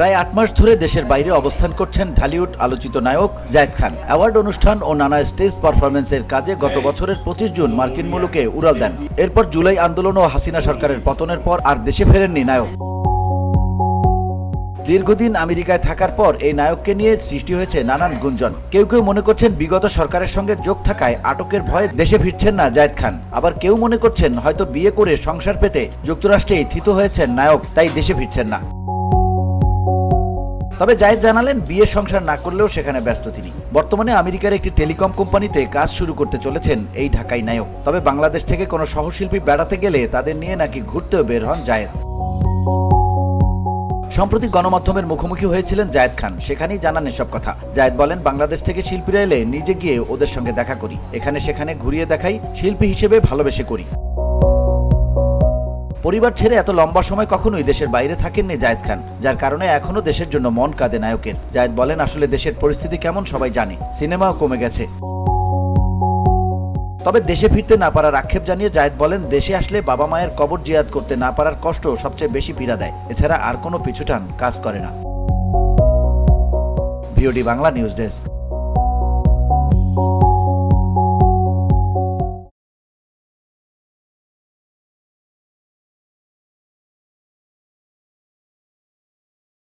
প্রায় আট মাস ধরে দেশের বাইরে অবস্থান করছেন ঢালিউড আলোচিত নায়ক জায়েদ খান। অ্যাওয়ার্ড অনুষ্ঠান ও নানা স্টেজ পারফরমেন্সের কাজে গত বছরের পঁচিশ জুন মার্কিন মুলুকে উড়াল দেন। এরপর জুলাই আন্দোলন ও হাসিনা সরকারের পতনের পর আর দেশে ফেরেননি নায়ক। দীর্ঘদিন আমেরিকায় থাকার পর এই নায়ককে নিয়ে সৃষ্টি হয়েছে নানান গুঞ্জন। কেউ কেউ মনে করছেন বিগত সরকারের সঙ্গে যোগ থাকায় আটকের ভয়ে দেশে ফিরছেন না জায়েদ খান। আবার কেউ মনে করছেন হয়তো বিয়ে করে সংসার পেতে যুক্তরাষ্ট্রেই থিত হয়েছেন নায়ক, তাই দেশে ফিরছেন না। তবে জায়েদ জানালেন, বিয়ে সংসার না করলেও সেখানে ব্যস্ত তিনি। বর্তমানে আমেরিকার একটি টেলিকম কোম্পানিতে কাজ শুরু করতে চলেছেন এই ঢাকাই নায়ক। তবে বাংলাদেশ থেকে কোনো সহশিল্পী বেড়াতে গেলে তাদের নিয়ে নাকি ঘুরতেও বের হন জায়েদ। সম্প্রতি গণমাধ্যমের মুখোমুখি হয়েছিলেন জায়েদ খান। সেখানেই জানান এসব কথা। জায়েদ বলেন, বাংলাদেশ থেকে শিল্পীরা এলে নিজে গিয়ে ওদের সঙ্গে দেখা করি। এখানে সেখানে ঘুরিয়ে দেখাই শিল্পী হিসেবে ভালোবেসে করি। পরিবার ছেড়ে এত লম্বা সময় কখনোই দেশের বাইরে থাকেননি জায়েদ খান, যার কারণে এখনও দেশের জন্য মন কাঁদে নায়কের। জায়েদ বলেন, আসলে দেশের পরিস্থিতি কেমন সবাই জানে, সিনেমাও কমে গেছে। তবে দেশে ফিরতে না পারার আক্ষেপ জানিয়ে জায়েদ বলেন, দেশে আসলে বাবা মায়ের কবর জিয়াদ করতে না পারার কষ্ট সবচেয়ে বেশি পীড়া দেয়। এছাড়া আর কোনো পিছুটান কাজ করে না। VOD Bangla news desk.